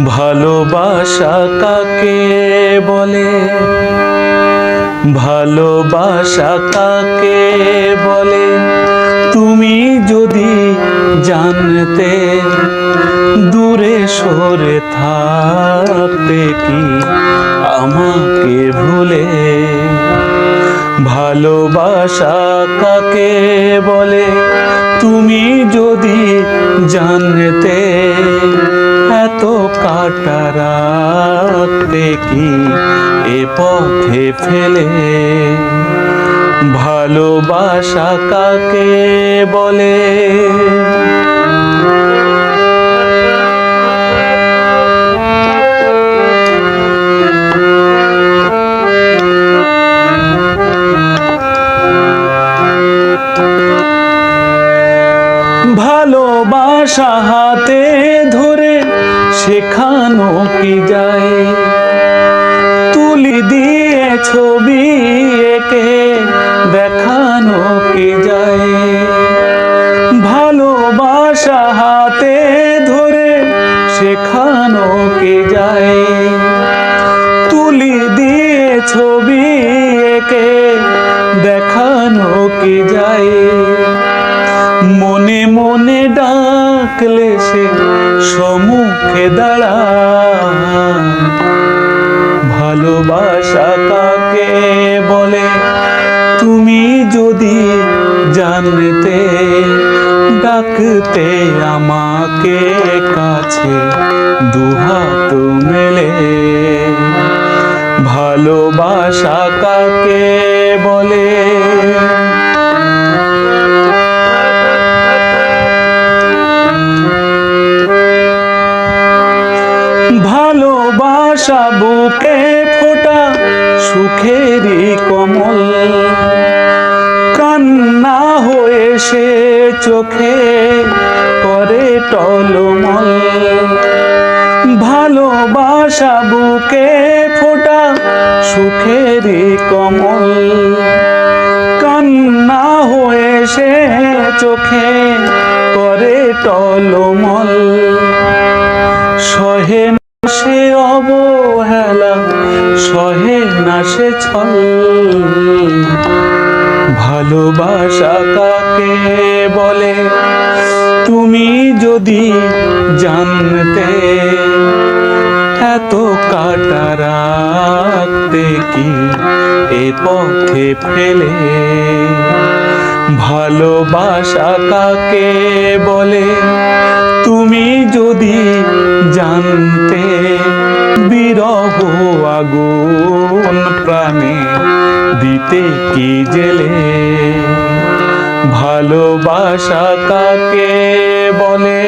ভালোবাসা কাকে বলে? ভালোবাসা কাকে বলে? তুমি যদি জানতে দূরে সরে থাকতে কি আমাকে ভুলে? ভালোবাসা কাকে বলে? তুমি যদি জানতে এত কাটা রাখতে কি এ পথে ফেলে। ভালোবাসা কাকে বলে? ভালোবাসা হাতে শেখানো কি যায়? তুলি দিয়ে ছবি একে দেখানো কি যায়? ভালোবাসা হাতে ধরে শেখানো কি যায়? তুলি দিয়ে ছবি একে দেখানো কি যায়? ডাকলে সে সম্মুখে দাঁড়া ভালোবাসা কাকে বলে? তুমি যদি জানতে, ডাকতে আমাকে কাছে দুহাত মেলে। ভালোবাসা কাকে বলে? ভালোবাসা বুকে ফোটা সুখেরই কমল। কান্না হয়ে সে চোখে করে টলমল। ভালোবাসা বুকে ফোটা সুখেরই কমল। কান্না হয়ে সে চোখে করে টলমল। সহে অবহেলা সহে না সে ছল। ভালোবাসা কাকে বলে? তুমি যদি জানতে এত কাটা রাখতে কি এ পথে ফেলে? ভালোবাসা কাকে বলে? আগুন প্রাণে দিতে কি জেলে? ভালোবাসা তাকে বলে?